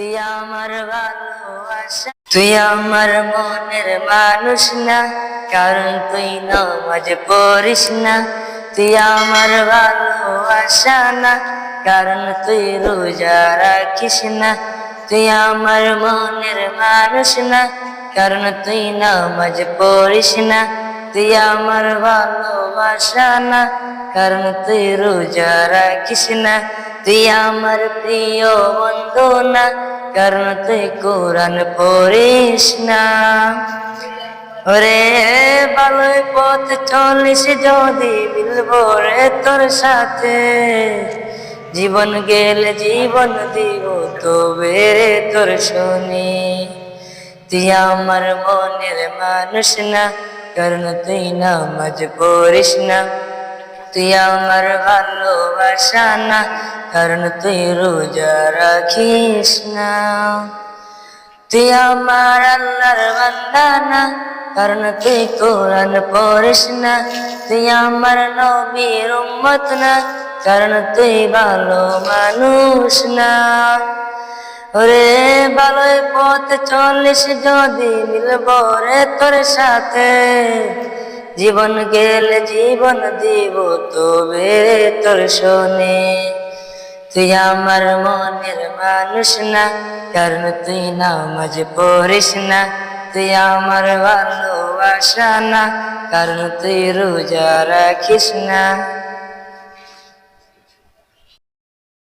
তুই আমার ভালোবাসা, তুই আমার মনের মানুষ না, কারণ তুই নামাজ পড়িস না। তুই আমার ভালোবাসা না, কারণ তুই রোজা রাখিস না। তুই আমার মনের মানুষ না, কারণ তুই নামাজ পড়িস না। তুই আমার ভালোবাসা না, কারণ তুই রোজা রাখিস না। তুই আমার প্রিয় বন্ধু না কারণ তুই কোরআন পড়িস না। ওরে ভালোই পথ চলিস যদি মিলবো রে তোর সাথে। জীবন গেলে জীবন দিব তবে রে তোর শুনি। তুই আমার মনের মানুষ না, কারণ তুই নামাজ পড়িস না। তুই আমার ভালোবাসা না, কারণ তুই রোজা রাখিস না। তুই আমার আল্লাহর বান্দা না, কারণ তুই কোরআন পড়িস না। তুই আমার নবীর উম্মত না, কারণ তুই ভালো মানুষ না। ওরে ভালোই পথ চলিস যদি মিলব রে তোর সাথে। জীবন গেলে জীবন দিব তবে তোর শোনে। তুই আমার মনের মানুষ না, কারণ তুই নামাজ পড়িস না। তুই আমার ভালোবাসা না, কারণ তুই রোজা রাখিস না।